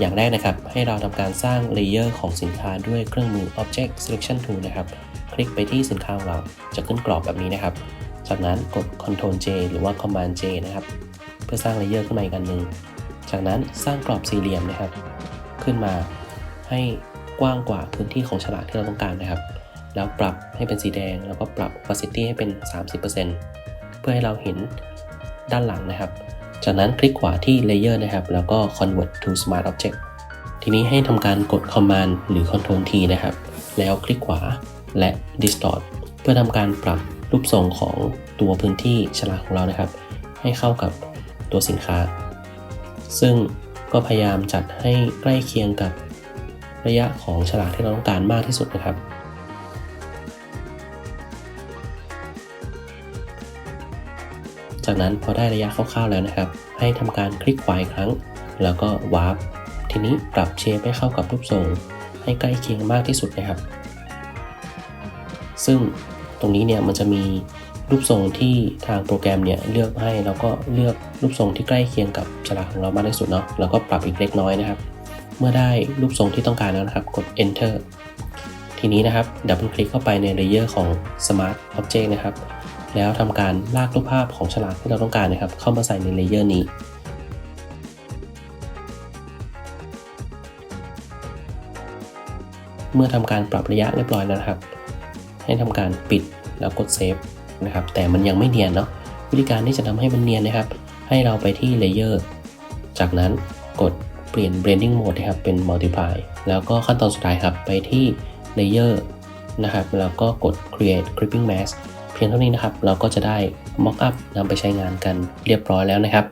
อย่างแรกนะครับ ให้เราทำการสร้างเลเยอร์ของสินค้าด้วยเครื่องมือ Object Selection Tool นะครับ คลิกไปที่สินค้าของเราจะขึ้นกรอบแบบนี้นะครับ จากนั้นกด Ctrl J หรือว่า Command J นะครับ เพื่อสร้างเลเยอร์ขึ้นมาอีกอันหนึ่งจากนั้นสร้างกรอบสี่เหลี่ยมนะครับ ขึ้นมาให้กว้างกว่าพื้นที่ของฉลากที่เราต้องการนะครับ แล้วปรับให้เป็นสีแดง แล้วก็ปรับ opacity ให้เป็น 30%เพื่อให้เราเห็นด้านหลังนะครับ จากนั้นคลิกขวาที่ layer นะครับ แล้วก็ convert to smart object ทีนี้ให้ทำการกด command หรือ control T นะครับ แล้วคลิกขวาและ distort เพื่อทำการปรับรูปทรงของตัวพื้นที่ฉลากของเรานะครับ ให้เข้ากับตัวสินค้า ซึ่งก็พยายามจัดให้ใกล้เคียงกับระยะของฉลากที่เราต้องการมากที่สุดนะครับ จากนั้นพอได้ระยะคร่าวๆแล้วนะครับ ให้ทำการคลิกขวาอีกครั้ง แล้วก็วาร์ปทีนี้ปรับเชฟให้เข้ากับรูปทรงให้ใกล้เคียงมากที่สุดนะครับ ซึ่งตรงนี้เนี่ยมันจะมีรูปทรงที่ทางโปรแกรมเนี่ยเลือกให้แล้วก็เลือกรูปทรงที่ใกล้เคียงกับฉลากของเรามากที่สุดเนาะแล้วก็ปรับอีกเล็กน้อยนะครับ เมื่อได้รูปทรงที่ต้องการแล้วนะครับ กด enter ทีนี้นะครับดับเบิลคลิกเข้าไปในเลเยอร์ของ smart object นะครับ แล้วทำการลากรูปภาพของฉลากที่เราต้องการนะครับ เข้ามาใส่ในเลเยอร์นี้ เมื่อทำการปรับระยะเรียบร้อยแล้วนะครับ ให้ทำการปิดแล้วกดเซฟนะครับ แต่มันยังไม่เนียนเนาะ วิธีการที่จะทำให้มันเนียนนะครับ ให้เราไปที่เลเยอร์ จากนั้นกดเปลี่ยน blending mode นะครับ เป็น multiply แล้วก็ขั้นตอนสุดท้ายครับ ไปที่ layer นะครับ แล้วก็กด create clipping mask พียงเท่านี้นะครับ เราก็จะได้ mock up นำไปใช้งานกันเรียบร้อยแล้วนะครับ